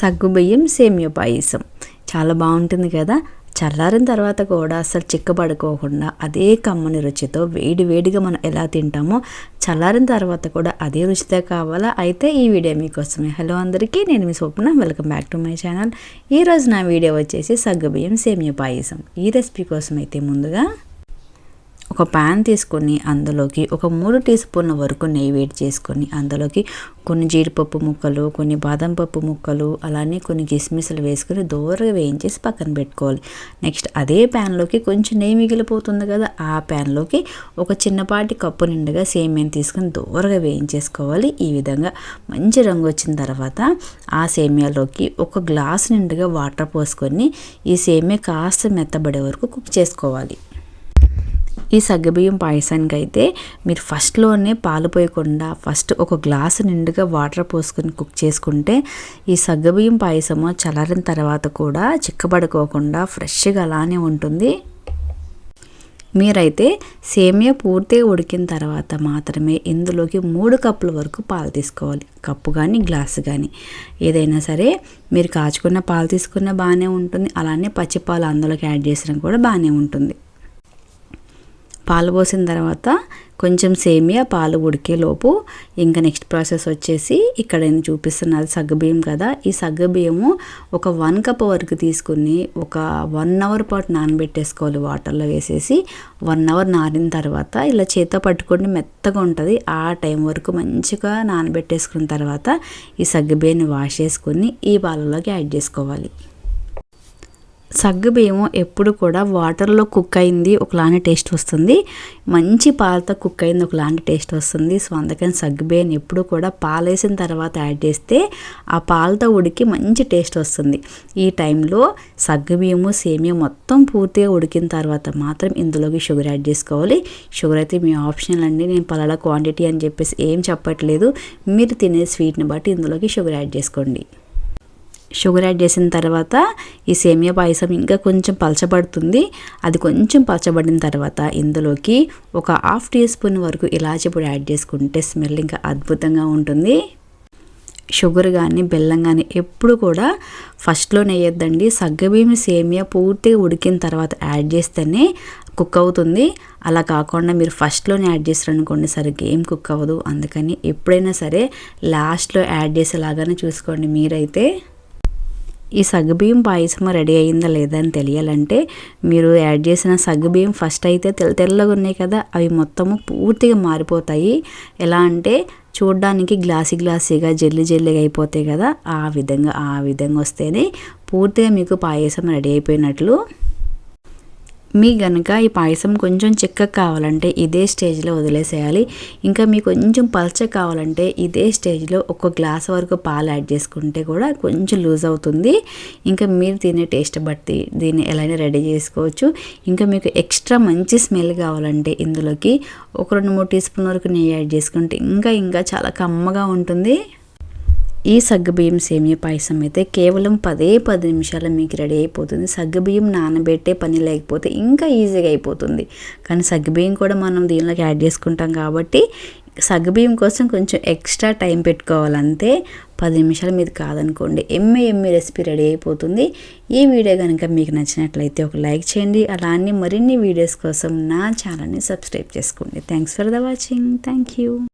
సగ్గుబియ్యం సేమియా పాయసం. చాలా బాగుంటుంది కదా? చల్లారిన తర్వాత కూడా అసలు చిక్కబడుకోకుండా అదే కమ్మని రుచితో వేడి వేడిగా మనం ఎలా తింటామో చల్లారిన తర్వాత కూడా అదే రుచితో కావాలా? అయితే ఈ వీడియో మీకోసమే. హలో అందరికీ నేను మీ Swapna. Welcome back to my channel ఈరోజు నా వీడియో వచ్చేసి సగ్గుబియ్యం సేమియా పాయసం. ఈ రెసిపీ కోసం అయితే ముందుగా ఒక ప్యాన్ తీసుకొని అందులోకి ఒక మూడు టీ స్పూన్ల వరకు నెయ్యి వేడి చేసుకొని అందులోకి కొన్ని జీడిపప్పు ముక్కలు కొన్ని బాదం పప్పు ముక్కలు అలానే కొన్ని కిస్మిస్లు వేసుకొని దూరగా వేయించేసి పక్కన పెట్టుకోవాలి. నెక్స్ట్ అదే ప్యాన్లోకి కొంచెం నెయ్యి మిగిలిపోతుంది కదా ఆ ప్యాన్లోకి ఒక చిన్నపాటి కప్పు నిండుగా సేమియాని తీసుకొని దూరగా వేయించేసుకోవాలి. ఈ విధంగా మంచి రంగు వచ్చిన తర్వాత ఆ సేమియాలోకి ఒక గ్లాస్ నిండుగా వాటర్ పోసుకొని ఈ సేమియా కాస్త మెత్తబడే వరకు కుక్ చేసుకోవాలి. ఈ సగ్గుబియ్యం పాయసానికి అయితే మీరు ఫస్ట్లోనే పాలు పోయకుండా ఫస్ట్ ఒక గ్లాసు నిండుగా వాటర్ పోసుకొని కుక్ చేసుకుంటే ఈ సగ్గుబియ్యం పాయసము చల్లారిన తర్వాత కూడా చిక్కబడుకోకుండా ఫ్రెష్గా అలానే ఉంటుంది. మీరైతే సేమియా పూర్తిగా ఉడికిన తర్వాత మాత్రమే ఇందులోకి మూడు కప్పుల వరకు పాలు తీసుకోవాలి. కప్పు కానీ గ్లాసు కానీ ఏదైనా సరే మీరు కాచుకున్న పాలు తీసుకున్న బాగానే ఉంటుంది. అలానే పచ్చి పాలు అందులోకి యాడ్ చేసినా కూడా బాగానే ఉంటుంది. పాలు పోసిన తర్వాత కొంచెం సేమియా పాలు ఉడికేలోపు ఇంకా నెక్స్ట్ ప్రాసెస్ వచ్చేసి ఇక్కడ నేను చూపిస్తున్నది సగ్గుబియ్యం కదా. ఈ సగ్గుబియ్యము ఒక వన్ కప్ వరకు తీసుకుని ఒక వన్ అవర్ పాటు నానబెట్టేసుకోవాలి వాటర్లో వేసేసి. వన్ అవర్ నానిన తర్వాత ఇలా చేత పట్టుకొని మెత్తగా ఉంటుంది. ఆ టైం వరకు మంచిగా నానబెట్టేసుకున్న తర్వాత ఈ సగ్గుబియ్యాన్ని వాష్ చేసుకుని ఈ పాలలోకి యాడ్ చేసుకోవాలి. సగ్గుబియ్యం ఎప్పుడు కూడా వాటర్లో కుక్ అయింది ఒకలాంటి టేస్ట్ వస్తుంది. మంచి పాలతో కుక్ అయింది ఒకలాంటి టేస్ట్ వస్తుంది. సో అందుకని సగ్గుబియ్యం ఎప్పుడు కూడా పాలేసిన తర్వాత యాడ్ చేస్తే ఆ పాలతో ఉడికి మంచి టేస్ట్ వస్తుంది. ఈ టైంలో సగ్గుబియ్యము సేమియా మొత్తం పూర్తిగా ఉడికిన తర్వాత మాత్రం ఇందులోకి షుగర్ యాడ్ చేసుకోవాలి. షుగర్ అయితే మీ ఆప్షనల్ అండి. నేను పలాల క్వాంటిటీ అని చెప్పేసి ఏం చెప్పట్లేదు. మీరు తినే స్వీట్ని బట్టి ఇందులోకి షుగర్ యాడ్ చేసుకోండి. షుగర్ యాడ్ చేసిన తర్వాత ఈ సేమియా పాయసం ఇంకా కొంచెం పలచబడుతుంది. అది కొంచెం పలచబడిన తర్వాత ఇందులోకి ఒక హాఫ్ టీ స్పూన్ వరకు ఇలాచి పొడి యాడ్ చేసుకుంటే స్మెల్ ఇంకా అద్భుతంగా ఉంటుంది. షుగర్ కానీ బెల్లం కానీ ఎప్పుడు కూడా ఫస్ట్లో వేయొద్దండి సగ్గబియ్యం సేమియా పూర్తిగా ఉడికిన తర్వాత యాడ్ చేస్తేనే కుక్ అవుతుంది. అలా కాకుండా మీరు ఫస్ట్లోనే యాడ్ చేస్తారనుకోండి సరిగ్గా ఏం కుక్ అవ్వదు. అందుకని ఎప్పుడైనా సరే లాస్ట్లో యాడ్ చేసేలాగానే చూసుకోండి మీరైతే. ఈ సగ్గుబియ్యం పాయసం రెడీ అయిందా లేదా అని తెలియాలంటే మీరు యాడ్ చేసిన సగ్గుబియ్యం ఫస్ట్ అయితే తెల్ల తెల్లగా ఉన్నాయి కదా అవి మొత్తము పూర్తిగా మారిపోతాయి. ఎలా అంటే చూడడానికి గ్లాసీ గ్లాసీగా జల్లి జల్లిగా అయిపోతాయి కదా ఆ విధంగా ఆ విధంగా వస్తేనే పూర్తిగా మీకు పాయసం రెడీ అయిపోయినట్లు మీ గనక ఈ పాయసం కొంచెం చిక్క కావాలంటే ఇదే స్టేజ్లో వదిలేసేయాలి. ఇంకా మీకు కొంచెం పల్చ కావాలంటే ఇదే స్టేజ్లో ఒక గ్లాస్ వరకు పాలు యాడ్ చేసుకుంటే కూడా కొంచెం లూజ్ అవుతుంది. ఇంకా మీరు తినే టేస్ట్ బట్టి దీన్ని ఎలాగైనా రెడీ చేసుకోవచ్చు. ఇంకా మీకు ఎక్స్ట్రా మంచి స్మెల్ కావాలంటే ఇందులోకి ఒక రెండు మూడు టీ స్పూన్ వరకు నెయ్యి యాడ్ చేసుకుంటే ఇంకా ఇంకా చాలా కమ్మగా ఉంటుంది. ఈ సగ్గుబియ్యం సేమియా పాయసం అయితే కేవలం పదే పది నిమిషాలు మీకు రెడీ అయిపోతుంది. సగ్గుబియ్యం నానబెట్టే పని లేకపోతే ఇంకా ఈజీగా అయిపోతుంది. కానీ సగ్గుబియ్యం కూడా మనం దీనిలోకి యాడ్ చేసుకుంటాం కాబట్టి సగ్గుబియ్యం కోసం కొంచెం ఎక్స్ట్రా టైం పెట్టుకోవాలంతే పది నిమిషాలు మీది కాదనుకోండి. ఎమ్మె ఎమ్మె రెసిపీ రెడీ అయిపోతుంది. ఈ వీడియో కనుక మీకు నచ్చినట్లయితే ఒక లైక్ చేయండి. అలానే మరిన్ని వీడియోస్ కోసం నా ఛానల్ని సబ్స్క్రైబ్ చేసుకోండి. Thanks for the watching. Thank you.